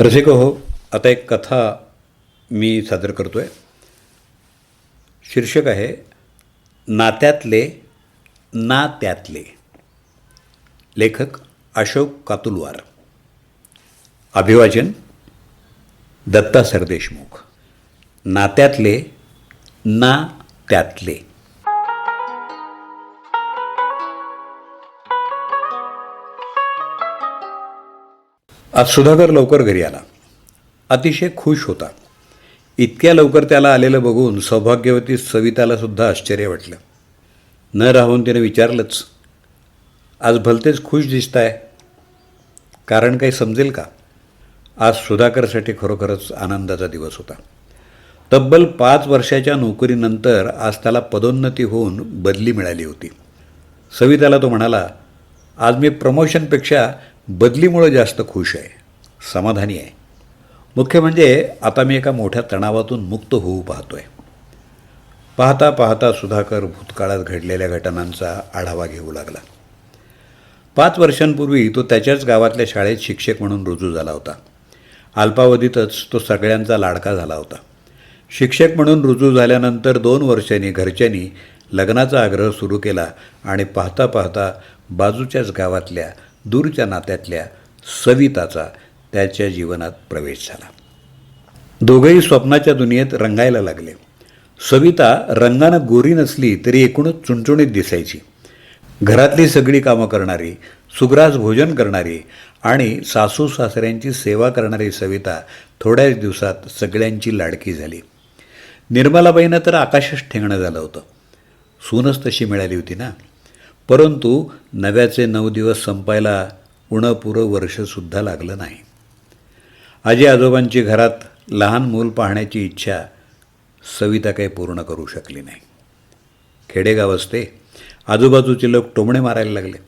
रसिक हो आता एक कथा मी सादर करतो आहे शीर्षक आहे नात्यातले ना त्यातले लेखक अशोक कातुलवार. अभिवाचन दत्ता सरदेशमुख. नात्यातले ना त्यातले आज सुधाकर लवकर घरी आला. अतिशय खुश होता. इतक्या लवकर त्याला आलेलं बघून सौभाग्यवती सवितालासुद्धा आश्चर्य वाटलं. न राहून तिने विचारलंच आज भलतेच खुश दिसताय. कारण काही समजेल का? आज सुधाकरसाठी खरोखरच आनंदाचा दिवस होता. तब्बल पाच वर्षाच्या नोकरीनंतर आज त्याला पदोन्नती होऊन बदली मिळाली होती. सविताला तो म्हणाला आज मी प्रमोशनपेक्षा बदलीमुळं जास्त खुश आहे समाधानी आहे. मुख्य म्हणजे आता मी एका मोठ्या तणावातून मुक्त होऊ पाहतोय. पाहता पाहता सुधाकर भूतकाळात घडलेल्या घटनांचा आढावा घेऊ लागला. पाच वर्षांपूर्वी तो त्याच्याच गावातल्या शाळेत शिक्षक म्हणून रुजू झाला होता. अल्पावधीतच तो सगळ्यांचा लाडका झाला होता. शिक्षक म्हणून रुजू झाल्यानंतर दोन वर्षांनी घरच्यांनी लग्नाचा आग्रह सुरू केला आणि पाहता पाहता बाजूच्याच गावातल्या दूरच्या नात्यातल्या सविताचा त्याच्या जीवनात प्रवेश झाला. दोघंही स्वप्नाच्या दुनियेत रंगायला लागले. सविता रंगानं गोरी नसली तरी एकूणच चुणचुणीत दिसायची. घरातली सगळी कामं करणारी सुग्रास भोजन करणारी आणि सासू सासऱ्यांची सेवा करणारी सविता थोड्याच दिवसात सगळ्यांची लाडकी झाली. निर्मलाबाईनं तर आकाशच ठेंगणं झालं होतं. सूनच तशी मिळाली होती ना? परंतु नव्याचे नऊ दिवस संपायला उणपुरं वर्षसुद्धा लागलं नाही. आजी आजोबांची घरात लहान मूल पाहण्याची इच्छा सविता काही पूर्ण करू शकली नाही. खेडेगाव असते आजूबाजूचे लोक टोमणे मारायला लागले.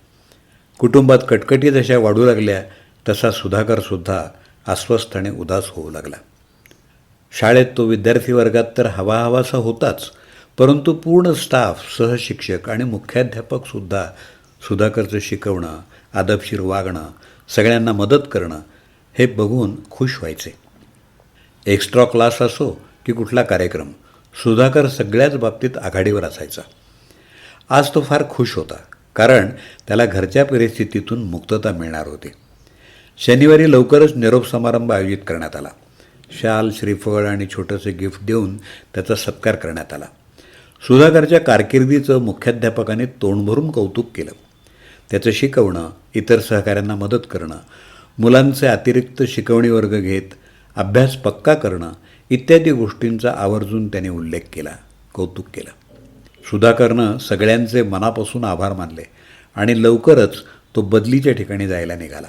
कुटुंबात कटकटी जशा वाढू लागल्या तसा सुधाकरसुद्धा अस्वस्थ आणि उदास होऊ लागला. शाळेत तो विद्यार्थी वर्गात तर हवा हवासा होताच परंतु पूर्ण स्टाफ सहशिक्षक आणि मुख्याध्यापकसुद्धा सुधाकरचं शिकवणं आदबशीर वागणं सगळ्यांना मदत करणं हे बघून खुश व्हायचे. एक्स्ट्रा क्लास असो की कुठला कार्यक्रम सुधाकर सगळ्याच बाबतीत आघाडीवर असायचा. आज तो फार खुश होता कारण त्याला घरच्या परिस्थितीतून मुक्तता मिळणार होती. शनिवारी लवकरच निरोप समारंभ आयोजित करण्यात आला. शाल श्रीफळ आणि छोटंसं गिफ्ट देऊन त्याचा सत्कार करण्यात आला. सुधाकरच्या कारकिर्दीचं मुख्याध्यापकाने तोंड भरून कौतुक केलं. त्याचं शिकवणं इतर सहकाऱ्यांना मदत करणं मुलांचे अतिरिक्त शिकवणी वर्ग घेत अभ्यास पक्का करणं इत्यादी गोष्टींचा आवर्जून त्याने उल्लेख केला कौतुक केलं. सुधाकरनं सगळ्यांचे मनापासून आभार मानले आणि लवकरच तो बदलीच्या ठिकाणी जायला निघाला.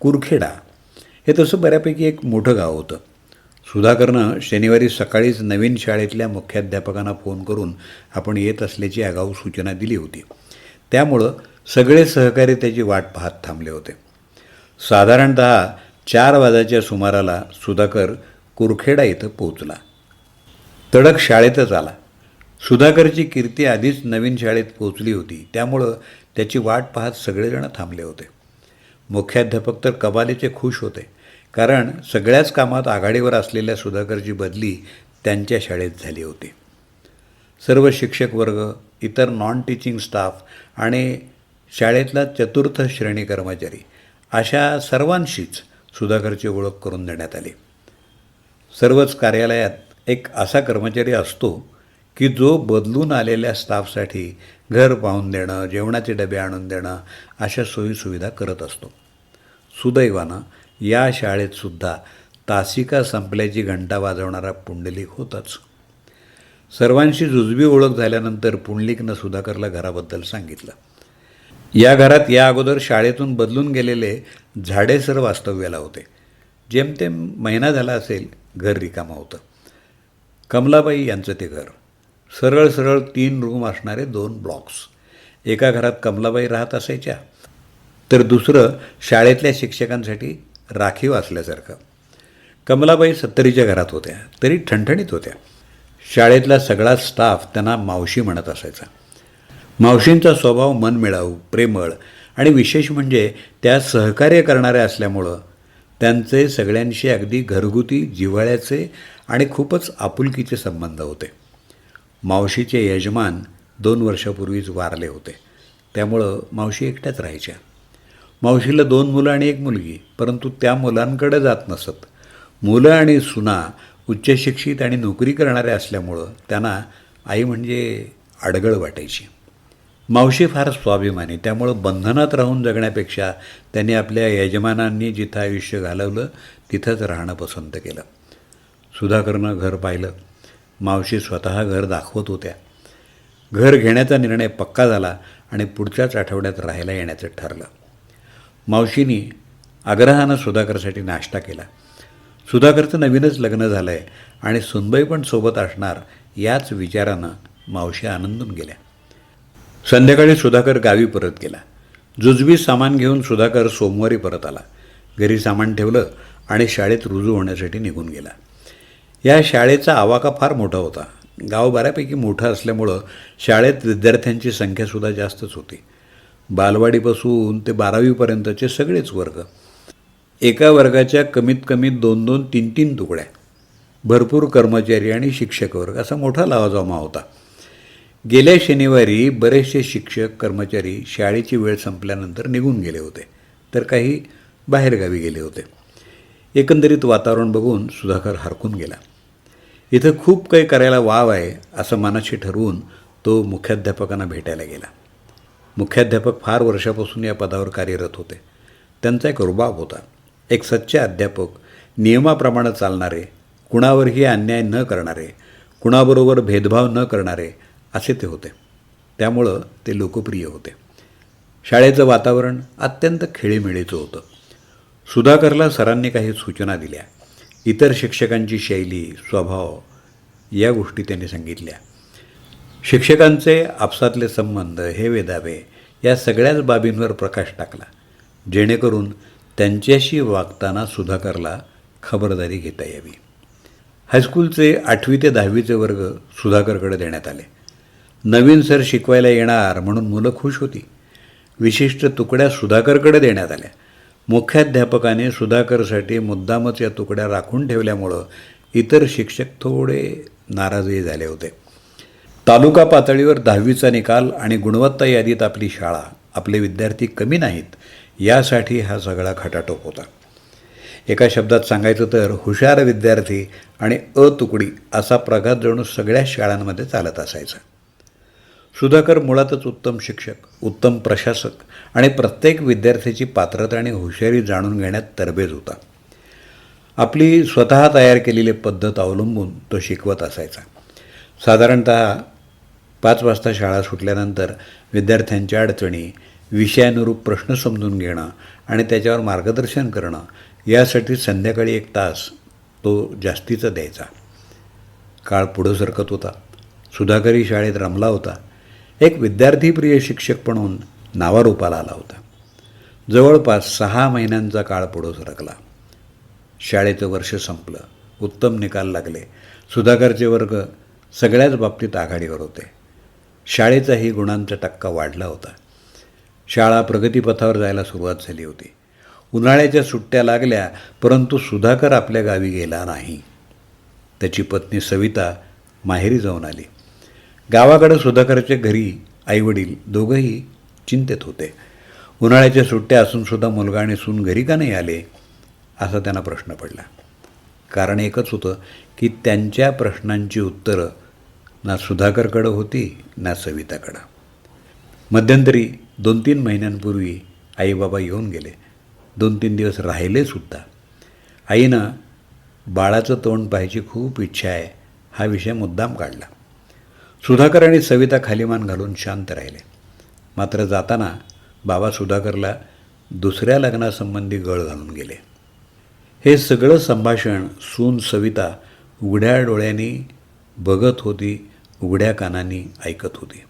कुरखेडा हे तसं बऱ्यापैकी एक मोठं गाव होतं. सुधाकरनं शनिवारी सकाळीच नवीन शाळेतल्या मुख्याध्यापकांना फोन करून आपण येत असल्याची आगाऊ सूचना दिली होती. त्यामुळं सगळे सहकारी त्याची वाट पाहत थांबले होते. साधारणत चार वाजाच्या सुमाराला सुधाकर कुरखेडा इथं पोचला तडक शाळेतच आला. सुधाकरची कीर्ती आधीच नवीन शाळेत पोचली होती. त्यामुळं त्याची वाट पाहत सगळेजण थांबले होते. मुख्याध्यापक तर कबालीचे खुश होते. कारण सगळ्याच कामात आघाडीवर असलेल्या सुधाकरची बदली त्यांच्या शाळेत झाली होती. सर्व शिक्षक वर्ग इतर नॉन टीचिंग स्टाफ आणि शाळेतला चतुर्थ श्रेणी कर्मचारी अशा सर्वांशीच सुधाकरची ओळख करून देण्यात आली. सर्वच कार्यालयात एक असा कर्मचारी असतो की जो बदलून आलेल्या स्टाफसाठी घर पाहून देणं जेवणाचे डबे आणून देणं अशा सोयीसुविधा करत असतो. सुदैवानं या शाळेतसुद्धा तासिका संपल्याची घंटा वाजवणारा पुंडलिक होताच. सर्वांशी जुजबी ओळख झाल्यानंतर पुंडलिकनं सुधाकरला घराबद्दल सांगितलं. या घरात या अगोदर शाळेतून बदलून गेलेले झाडेसर वास्तव्याला होते. जेमतेम महिना झाला असेल घर रिकामा होतं. कमलाबाई यांचं ते घर. सरळ सरळ तीन रूम असणारे दोन ब्लॉक्स. एका घरात कमलाबाई राहत असायच्या. तर दुसरं शाळेतल्या शिक्षकांसाठी राखीव असल्यासारखं. कमलाबाई सत्तरीच्या घरात होत्या तरी ठणठणीत होत्या. शाळेतला सगळा स्टाफ त्यांना मावशी म्हणत असायचा. मावशींचा स्वभाव मनमिळाऊ प्रेमळ आणि विशेष म्हणजे त्या सहकार्य करणाऱ्या असल्यामुळं त्यांचे सगळ्यांशी अगदी घरगुती जिव्हाळ्याचे आणि खूपच आपुलकीचे संबंध होते. मावशीचे यजमान दोन वर्षापूर्वीच वारले होते. त्यामुळं मावशी एकट्याच राहायच्या. मावशीला दोन मुलं आणि एक मुलगी परंतु त्या मुलांकडे जात नसत. मुलं आणि सुना उच्चशिक्षित आणि नोकरी करणाऱ्या असल्यामुळं त्यांना आई म्हणजे अडगळ वाटायची. मावशी फार स्वाभिमानी त्यामुळं बंधनात राहून जगण्यापेक्षा त्यांनी आपल्या यजमानांनी जिथं आयुष्य घालवलं तिथंच राहणं पसंत केलं. सुधाकरनं घर पाहिलं. मावशी स्वतः घर दाखवत होत्या. घर घेण्याचा निर्णय पक्का झाला आणि पुढच्याच आठवड्यात राहायला येण्याचं ठरलं. मावशीनी आग्रहानं सुधाकरसाठी नाश्ता केला. सुधाकरचं नवीनच लग्न झालं आहे आणि सुनबाई पण सोबत असणार याच विचारानं मावशी आनंदून गेल्या. संध्याकाळी सुधाकर गावी परत गेला. जुजबी सामान घेऊन सुधाकर सोमवारी परत आला. घरी सामान ठेवलं आणि शाळेत रुजू होण्यासाठी निघून गेला. या शाळेचा आवाका फार मोठा होता. गाव बऱ्यापैकी मोठं असल्यामुळं शाळेत विद्यार्थ्यांची संख्यासुद्धा जास्तच होती. बालवाडीपासून ते बारावीपर्यंतचे सगळेच वर्ग. एका वर्गाच्या कमीत कमी दोन दोन तीन तीन तुकड्या. भरपूर कर्मचारी आणि शिक्षक वर्ग. असा मोठा लावाजमा होता. गेल्या शनिवारी बरेचसे शिक्षक कर्मचारी शाळेची वेळ संपल्यानंतर निघून गेले होते. तर काही बाहेरगावी गेले होते. एकंदरीत वातावरण बघून सुधाकर हरकून गेला. इथं खूप काही करायला वाव आहे असं मनाशी ठरवून तो मुख्याध्यापकांना भेटायला गेला. मुख्याध्यापक फार वर्षापासून या पदावर कार्यरत होते. त्यांचा एक रुबाब होता. एक सच्चे अध्यापक नियमाप्रमाणे चालणारे कुणावरही अन्याय न करणारे कुणाबरोबर भेदभाव न करणारे असे ते होते. त्यामुळं ते लोकप्रिय होते. शाळेचं वातावरण अत्यंत खेळीमेळीचं होतं. सुधाकरला सरांनी काही सूचना दिल्या. इतर शिक्षकांची शैली स्वभाव या गोष्टी त्यांनी सांगितल्या. शिक्षकांचे आपसातले संबंध हे वेदावे या सगळ्याच बाबींवर प्रकाश टाकला जेणेकरून त्यांच्याशी वागताना सुधाकरला खबरदारी घेता यावी. हायस्कूलचे आठवी ते दहावीचे वर्ग सुधाकरकडे देण्यात आले. नवीन सर शिकवायला येणार म्हणून मुलं खुश होती. विशिष्ट तुकड्या सुधाकरकडे देण्यात आल्या. मुख्याध्यापकाने सुधाकरसाठी मुद्दामच या तुकड्या राखून ठेवल्यामुळं इतर शिक्षक थोडे नाराजही झाले होते. तालुका पातळीवर दहावीचा निकाल आणि गुणवत्ता यादीत आपली शाळा आपले विद्यार्थी कमी नाहीत यासाठी हा सगळा खटाटोप होता. एका शब्दात सांगायचं तर हुशार विद्यार्थी आणि अतुकडी असा प्रघात जणू सगळ्या शाळांमध्ये चालत असायचा. सुधाकर मुळातच उत्तम शिक्षक उत्तम प्रशासक आणि प्रत्येक विद्यार्थ्याची पात्रता आणि हुशारी जाणून घेण्यात तरबेज होता. आपली स्वतः तयार केलेली पद्धत अवलंबून तो शिकवत असायचा. साधारणत पाच वाजता शाळा सुटल्यानंतर विद्यार्थ्यांच्या अडचणी विषयानुरूप प्रश्न समजून घेणं आणि त्याच्यावर मार्गदर्शन करणं यासाठी संध्याकाळी एक तास तो जास्तीचा द्यायचा. काळ पुढं सरकत होता. सुधाकरही शाळेत रमला होता. एक विद्यार्थीप्रिय शिक्षक म्हणून नावारूपाला आला होता. जवळपास सहा महिन्यांचा काळ पुढं सरकला. शाळेचं वर्ष संपलं. उत्तम निकाल लागले. सुधाकरचे वर्ग सगळ्याच बाबतीत आघाडीवर होते. शाळेचाही गुणांचा टक्का वाढला होता. शाळा प्रगतीपथावर जायला सुरुवात झाली होती. उन्हाळ्याच्या सुट्ट्या लागल्या परंतु सुधाकर आपल्या गावी गेला नाही. त्याची पत्नी सविता माहेरी जाऊन आली. गावाकडं सुधाकरच्या घरी आईवडील दोघंही चिंतेत होते. उन्हाळ्याच्या सुट्ट्या असूनसुद्धा मुलगा आणि सून घरी का नाही आले असा त्यांना प्रश्न पडला. कारण एकच होतं की त्यांच्या प्रश्नांची उत्तरं ना सुधाकरकडं होती ना सविताकडं. मध्यंतरी दोन तीन महिन्यांपूर्वी आईबाबा येऊन गेले. दोन तीन दिवस राहिले सुद्धा. आईनं बाळाचं तोंड पाहायची खूप इच्छा आहे हा विषय मुद्दाम काढला. सुधाकर आणि सविता खालीमान घालून शांत राहिले. मात्र जाताना बाबा सुधाकरला दुसऱ्या लग्नासंबंधी गळ घालून गेले. हे सगळं संभाषण सून सविता उघड्या डोळ्यांनी बघत होती उघड्या कानांनी ऐकत होती.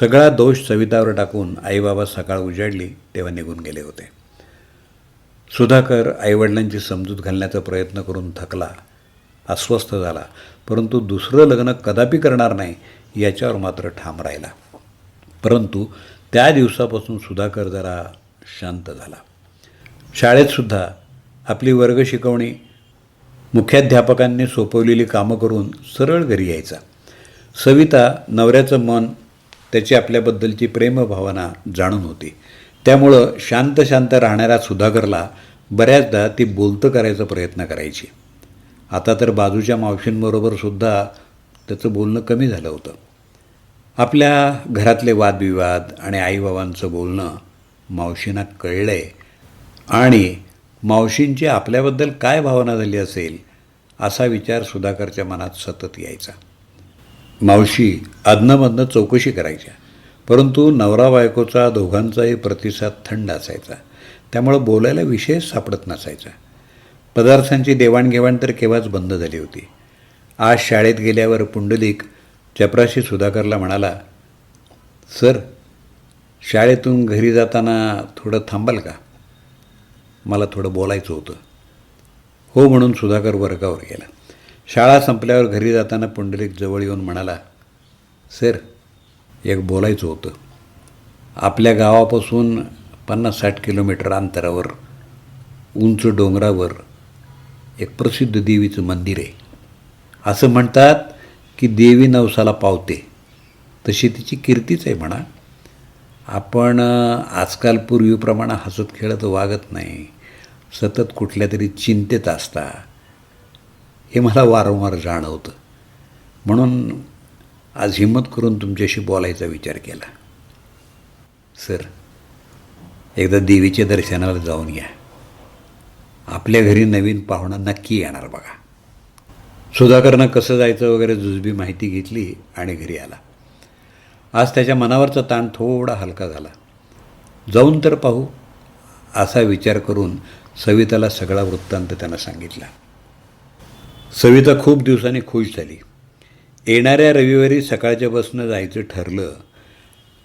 सगळा दोष सवितावर टाकून आईबाबा सकाळ उजाडली तेव्हा निघून गेले होते. सुधाकर आईवडिलांची समजूत घालण्याचा प्रयत्न करून थकला अस्वस्थ झाला परंतु दुसरं लग्न कदापि करणार नाही याच्यावर मात्र ठाम राहिला. परंतु त्या दिवसापासून सुधाकर जरा शांत झाला. शाळेतसुद्धा आपली वर्ग शिकवणी मुख्याध्यापकांनी सोपवलेली कामं करून सरळ घरी यायचा. सविता नवऱ्याचं मन त्याची आपल्याबद्दलची प्रेमभावना जाणून होती. त्यामुळं शांत शांत राहणाऱ्या सुधाकरला बऱ्याचदा ती बोलतं करायचा प्रयत्न करायची. आता तर बाजूच्या मावशींबरोबर सुद्धा त्याचं बोलणं कमी झालं होतं. आपल्या घरातले वादविवाद आणि आईबाबांचं बोलणं मावशींना कळलंय. आणि मावशींची आपल्याबद्दल काय भावना झाली असेल असा विचार सुधाकरच्या मनात सतत यायचा. मावशी अधनमधनं चौकशी करायच्या. परंतु नवरा बायकोचा दोघांचाही प्रतिसाद थंड असायचा. त्यामुळं बोलायला विषय सापडत नसायचा. पदार्थांची देवाणघेवाण तर केव्हाच बंद झाली होती. आज शाळेत गेल्यावर पुंडलिक चपराशी सुधाकरला म्हणाला सर शाळेतून घरी जाताना थोडं थांबाल का? मला थोडं बोलायचं होतं. हो म्हणून सुधाकर वर्गावर गेला. शाळा संपल्यावर घरी जाताना पुंडलिक जवळ येऊन म्हणाला सर एक बोलायचं होतं. आपल्या गावापासून पन्नास साठ किलोमीटर अंतरावर उंच डोंगरावर एक प्रसिद्ध देवीचं मंदिर आहे. असं म्हणतात की देवी नवसाला पावते. तशी तिची कीर्तीच आहे म्हणा. आपण आजकाल पूर्वीप्रमाणे हसत खेळत वागत नाही. सतत कुठल्या तरी चिंतेत असता. हे मला वारंवार जाणवतं. म्हणून आज हिंमत करून तुमच्याशी बोलायचा विचार केला. सर एकदा देवीच्या दर्शनाला जाऊन या. आपल्या घरी नवीन पाहुणा नक्की येणार बघा. सुधाकरनं कसं जायचं वगैरे जुजबी माहिती घेतली आणि घरी आला. आज त्याच्या मनावरचा ताण थोडा हलका झाला. जाऊन तर पाहू असा विचार करून सविताला सगळा वृत्तांत त्यानं सांगितला. सविता खूप दिवसांनी खुश झाली. येणाऱ्या रविवारी सकाळच्या बसनं जायचं ठरलं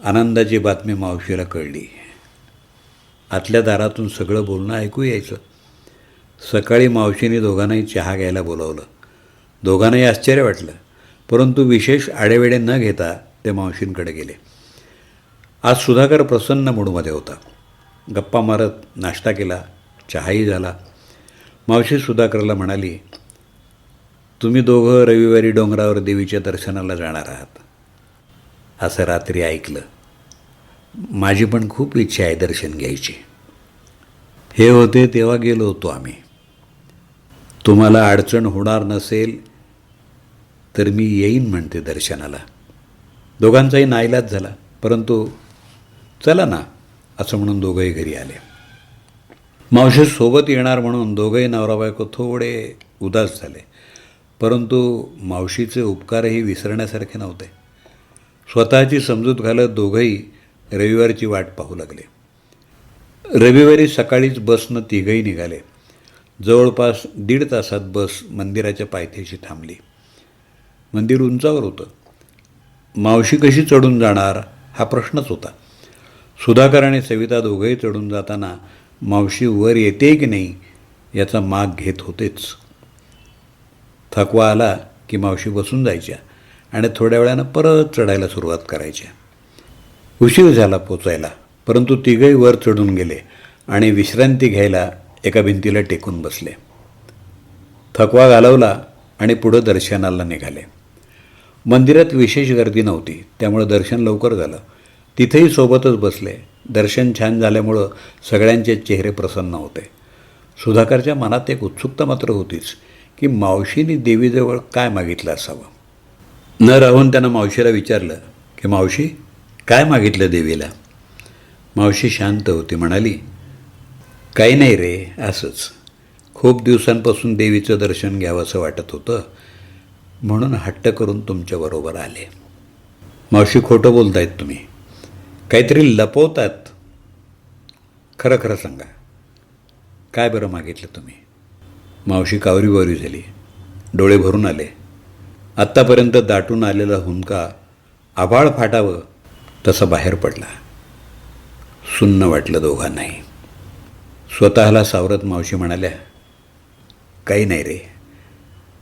आनंदाची बातमी मावशीला कळली. आतल्या दारातून सगळं बोलणं ऐकू यायचं. सकाळी मावशीने दोघांनाही चहा घ्यायला बोलावलं. दोघांनाही आश्चर्य वाटलं परंतु विशेष आडेवेडे न घेता ते मावशींकडे गेले. आज सुधाकर प्रसन्न मूडमध्ये होता. गप्पा मारत नाश्ता केला चहाही झाला. मावशी सुधाकरला म्हणाली तुम्ही दोघं रविवारी डोंगरावर देवीच्या दर्शनाला जाणार आहात. असं रात्री ऐकलं. माझी पण खूप इच्छा आहे दर्शन घ्यायची. हे होते तेव्हा गेलो होतो आम्ही. तुम्हाला अडचण होणार नसेल तर मी येईन म्हणते दर्शनाला. दोघांचाही नाईलाज झाला परंतु चला ना असं म्हणून दोघंही घरी आले. मावशी सोबत येणार म्हणून दोघंही नवरा बायको थोडे उदास झाले. परंतु मावशीचे उपकारही विसरण्यासारखे नव्हते. स्वतःची समजूत घालत दोघंही रविवारची वाट पाहू लागले. रविवारी सकाळीच बसनं तिघही निघाले. जवळपास दीड तासात बस मंदिराच्या पायथ्याशी थांबली. मंदिर उंचावर होतं. मावशी कशी चढून जाणार हा प्रश्नच होता. सुधाकर आणि सविता दोघंही चढून जाताना मावशी वर येते की नाही याचा माग घेत होतेच. थकवा आला की मावशी बसून जायच्या आणि थोड्या वेळानं परत चढायला सुरुवात करायच्या. उशीर झाला पोचायला परंतु तिघही वर चढून गेले आणि विश्रांती घ्यायला एका भिंतीला टेकून बसले. थकवा घालवला आणि पुढं दर्शनाला निघाले. मंदिरात विशेष गर्दी नव्हती त्यामुळं दर्शन लवकर झालं. तिथेही सोबतच बसले. दर्शन छान झाल्यामुळं सगळ्यांचे चेहरे प्रसन्न होते. सुधाकरच्या मनात एक उत्सुकता मात्र होतीच की मावशीने देवीजवळ काय मागितलं असावं? न राहून त्यानं मावशीला विचारलं की मावशी काय मागितलं देवीला? मावशी शांत होती म्हणाली काही नाही रे असंच. खूप दिवसांपासून देवीचं दर्शन घ्यावंसं वाटत होतं. म्हणून हट्ट करून तुमच्याबरोबर आले. मावशी खोटं बोलतायत तुम्ही. काहीतरी लपवतात. खरं खरं सांगा. काय बरं मागितलं तुम्ही? मावशी कावरीबावरी झाली. डोळे भरून आले. आत्तापर्यंत दाटून आलेला हुंका आभाळ फाटावं तसा बाहेर पडला. सुन्न वाटलं दोघांनाही. स्वतःला सावरत मावशी म्हणाल्या काही नाही रे.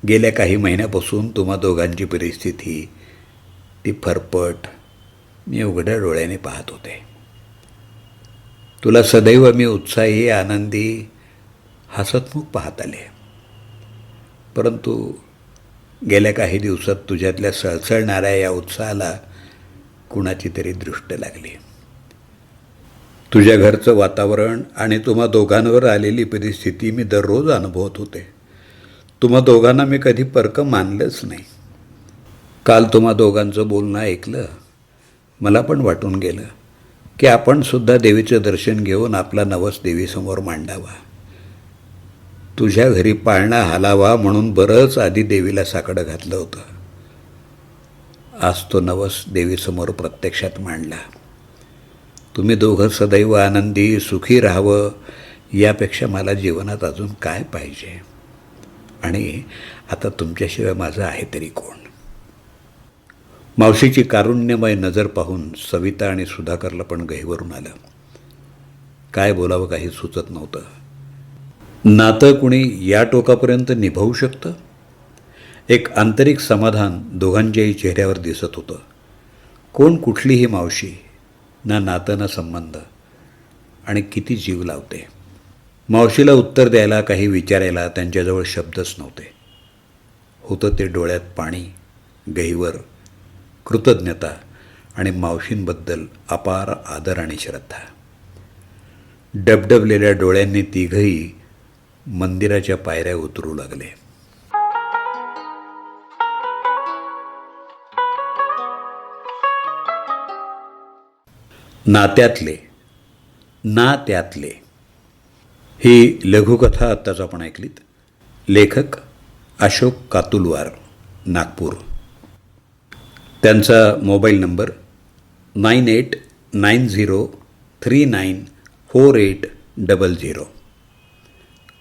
गेल्या काही महिन्यापासून तुम्हा दोघांची परिस्थिती ती फरपट मी उघड्या डोळ्याने पाहत होते. तुला सदैव मी उत्साही आनंदी हसतमुख पाहत आले. परंतु गेल्या काही दिवसात तुझ्यातल्या सळसळणाऱ्या या उत्साहाला कुणाची तरी दृष्ट लागली. तुझ्या घरचं वातावरण आणि तुम्हा दोघांवर आलेली परिस्थिती मी दररोज अनुभवत होते. तुम्हा दोघांना मी कधी पर्क मानलंच नाही. काल तुम्हा दोघांचं बोलणं ऐकलं मला पण वाटून गेलं की आपण सुद्धा देवीचं दर्शन घेऊन आपला नवस देवीसमोर मांडावा. तुझ्या घरी पाळणा हालावा म्हणून बरंच आधी देवीला साकडं घातलं होतं. आज तो नवस देवीसमोर प्रत्यक्षात मांडला. तुम्ही दोघं सदैव आनंदी सुखी राहावं यापेक्षा मला जीवनात अजून काय पाहिजे? आणि आता तुमच्याशिवाय माझं आहे तरी कोण? मावशीची कारुण्यमय नजर पाहून सविता आणि सुधाकरला पण गहीवरून आलं. काय बोलावं काही सुचत नव्हतं. नातं कुणी या टोकापर्यंत निभावू शकतं? एक आंतरिक समाधान दोघांच्याही चेहऱ्यावर दिसत होतं. कोण कुठलीही मावशी ना नातं ना संबंध. आणि किती जीव लावते. मावशीला उत्तर द्यायला काही विचारायला त्यांच्याजवळ शब्दच नव्हते. होतं ते डोळ्यात पाणी गहीवर कृतज्ञता आणि मावशींबद्दल अपार आदर आणि श्रद्धा. डबडबलेल्या डोळ्यांनी तिघही मंदिराच्या पायऱ्या उतरू लागले. नात्यातले ना त्यातले ही लघुकथा आत्ताच आपण ऐकलीत. लेखक अशोक कातुलवार नागपूर. त्यांचा mobile number nine eight nine zero three nine four eight double zero.